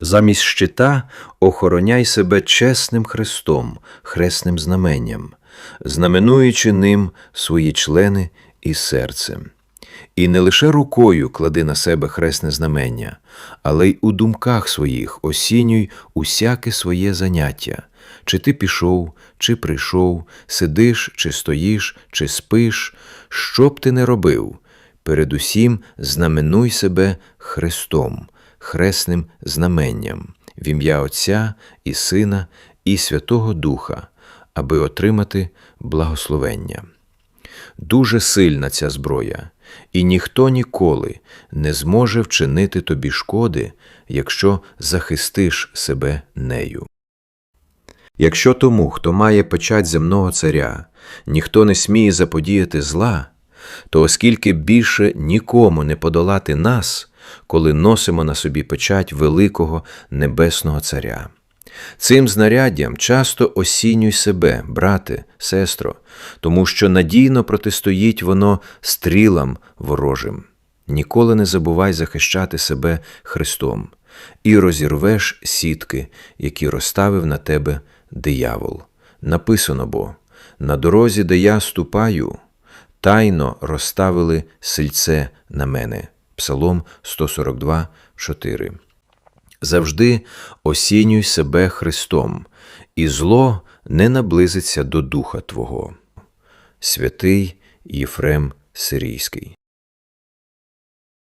Замість щита охороняй себе чесним хрестом, хресним знаменням, знаменуючи ним свої члени і серцем. І не лише рукою клади на себе хресне знамення, але й у думках своїх осінюй усяке своє заняття. Чи ти пішов, чи прийшов, сидиш, чи стоїш, чи спиш, що б ти не робив, передусім знаменуй себе Христом, хресним знаменням, в ім'я Отця і Сина і Святого Духа, аби отримати благословення. Дуже сильна ця зброя, і ніхто ніколи не зможе вчинити тобі шкоди, якщо захистиш себе нею. Якщо тому, хто має печать земного царя, ніхто не сміє заподіяти зла, то оскільки більше нікому не подолати нас, коли носимо на собі печать великого небесного царя. Цим знаряддям часто осінюй себе, брате, сестро, тому що надійно протистоїть воно стрілам ворожим. Ніколи не забувай захищати себе Христом, і розірвеш сітки, які розставив на тебе диявол. Написано бо на дорозі, де я ступаю, тайно розставили сильце на мене. Псалом 142, 4. Завжди осінюй себе Христом, і зло не наблизиться до духа Твого. Святий Єфрем Сирійський